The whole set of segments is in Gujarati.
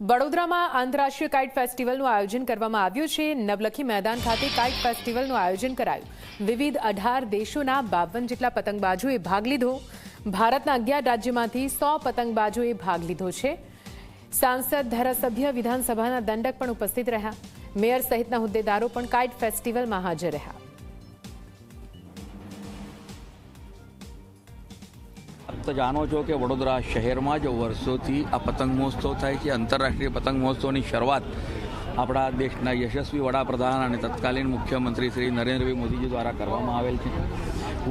વડોદરામાં આંતરરાષ્ટ્રીય કાઇટ ફેસ્ટિવલનું આયોજન કરવામાં આવ્યું છે. નવલખી મેદાન ખાતે કાઇટ ફેસ્ટિવલનું આયોજન કરાયું. વિવિધ અઢાર દેશોના બાવન જેટલા પતંગબાજોએ ભાગ લીધો. ભારતના અગિયાર રાજ્યમાંથી સો પતંગબાજોએ ભાગ લીધો છે. સાંસદ, ધારાસભ્ય, વિધાનસભાના દંડક પણ ઉપસ્થિત રહ્યા. મેયર સહિતના હોદ્દેદારો પણ કાઇટ ફેસ્ટિવલમાં હાજર રહ્યા. તો જાણો છો કે વડોદરા શહેરમાં જ વર્ષોથી આ પતંગ મહોત્સવ થાય છે. આંતરરાષ્ટ્રીય પતંગ મહોત્સવની શરૂઆત આપણા દેશના યશસ્વી વડાપ્રધાન અને તત્કાલીન મુખ્યમંત્રી શ્રી નરેન્દ્રભાઈ મોદીજી દ્વારા કરવામાં આવેલ છે.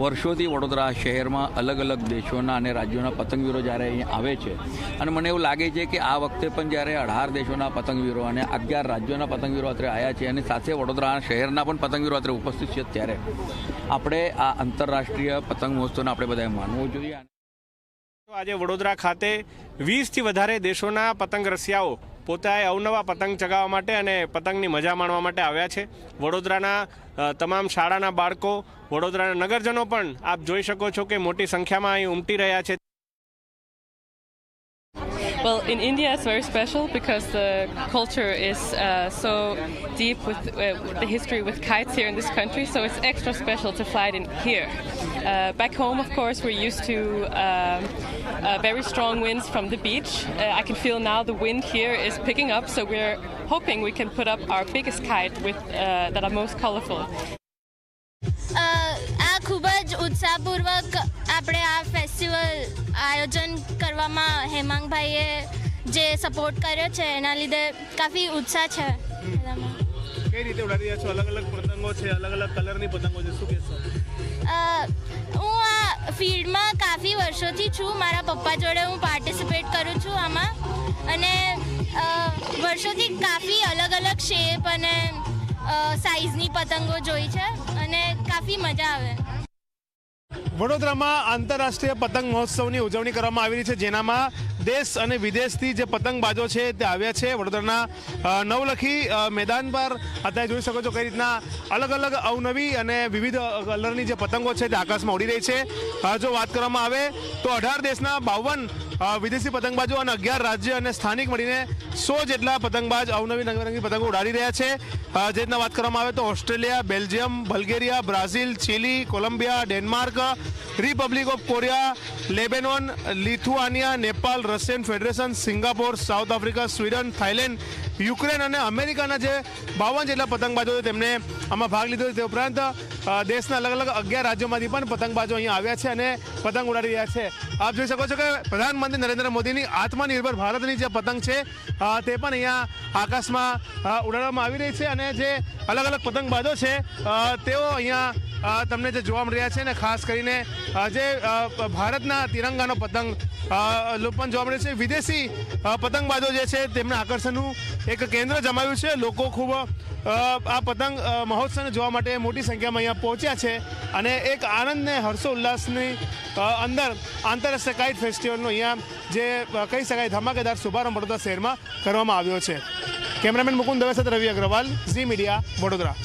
વર્ષોથી વડોદરા શહેરમાં અલગ અલગ દેશોના અને રાજ્યોના પતંગવીરો જ્યારે અહીં આવે છે અને મને એવું લાગે છે કે આ વખતે પણ જ્યારે અઢાર દેશોના પતંગવીરો અને અગિયાર રાજ્યોના પતંગવીરો અત્રે આવ્યા છે અને સાથે વડોદરા શહેરના પણ પતંગવીરો અત્રે ઉપસ્થિત છે ત્યારે આપણે આ આંતરરાષ્ટ્રીય પતંગ મહોત્સવને આપણે બધાએ માનવું જોઈએ. આજે વડોદરા ખાતે વીસથી વધારે દેશોના પતંગ રસિયાઓ પોતાએ અવનવા પતંગ ચગાવવા માટે અને પતંગની મજા માણવા માટે આવ્યા છે. વડોદરાના તમામ શાળાના બાળકો, વડોદરાના નગરજનો પણ આપ જોઈ શકો છો કે મોટી સંખ્યામાં અહીં ઉમટી રહ્યા છે. Well, in India it's very special because the culture is uh, so deep with uh, the history with kites here in this country, so it's extra special to fly it in here. Uh, back home, of course, we're used to um, uh, very strong winds from the beach. Uh, I can feel now the wind here is picking up, so we're hoping we can put up our biggest kite with uh, that are most colorful. અ, આ ખૂબ જ ઉત્સાહપૂર્વક આપણે આ ફેસ્ટિવલ આયોજન કરવામાં હેમાંગભાઈએ જે સપોર્ટ કર્યો છે એના લીધે કાફી ઉત્સાહ છે. કઈ રીતે ઉડાડી રહ્યા છો? અલગ અલગ પતંગો છે અલગ અલગ કલરની પતંગો છે શું કહેશો? હું આ ફિલ્ડમાં કાફી વર્ષોથી છું. મારા પપ્પા જોડે હું પાર્ટિસિપેટ કરું છું આમાં. અને વર્ષોથી કાફી અલગ અલગ શેપ અને સાઇઝની પતંગો જોઈ છે અને કાફી મજા આવે. વડોદરામાં આંતરરાષ્ટ્રીય પતંગ મહોત્સવની ઉજવણી કરવામાં આવી રહી છે, જેનામાં દેશ અને વિદેશથી જે પતંગબાજો છે તે આવ્યા છે. વડોદરાના નવલખી મેદાન પર અત્યારે જોઈ શકો છો કઈ રીતના અલગ અલગ અવનવી અને વિવિધ કલરની જે પતંગો છે તે આકાશમાં ઉડી રહી છે. જો વાત કરવામાં આવે તો અઢાર દેશના બાવન વિદેશી પતંગબાજો અને અગિયાર રાજ્ય અને સ્થાનિક મળીને સો જેટલા પતંગબાજ, અવનવી રંગબેરંગી પતંગો ઉડાડી રહ્યા છે. જે રીતના વાત કરવામાં આવે તો Australia, Belgium, Bulgaria, Brazil, Chile, Colombia, Denmark, Republic of Korea, Lebanon, Lithuania, Nepal, Russian Federation, Singapore, South Africa, Sweden, Thailand, Ukraine અને અમેરિકાના જે બાવન જેટલા પતંગબાજો તેમણે આમાં ભાગ લીધો તે ઉપરાંત દેશના અલગ અલગ અગિયાર રાજ્યોમાંથી પણ પતંગબાજો અહીંયા આવ્યા છે અને પતંગ ઉડાડી રહ્યા છે. આપ જોઈ શકો છો કે પ્રધાનમંત્રી નરેન્દ્ર મોદીની આત્મનિર્ભર ભારતની જે પતંગ છે તે પણ અહીંયા આકાશમાં ઉડાડવામાં આવી રહી છે અને જે અલગ અલગ પતંગબાજો છે તેઓ અહીંયા તમને જે જોવા મળી રહ્યા છે ને ખાસ કરીને જે ભારતના તિરંગાનો પતંગ પણ જોવા મળે છે. વિદેશી પતંગબાજો જે છે તેમને આકર્ષણનું એક કેન્દ્ર જમાવ્યું છે. લોકો ખૂબ આ પતંગ મહોત્સવને જોવા માટે મોટી સંખ્યામાં અહીંયા પહોંચ્યા છે અને એક આનંદને હર્ષોલ્લાસની અંદર આંતરરાષ્ટ્રીય કાઇટ ફેસ્ટિવલનો અહીંયા જે કહી શકાય ધમાકેદાર શુભારંભ વડોદરા શહેરમાં કરવામાં આવ્યો છે. કેમેરામેન મુકુંદ દવે સાથે રવિ અગ્રવાલ, ઝી મીડિયા, વડોદરા.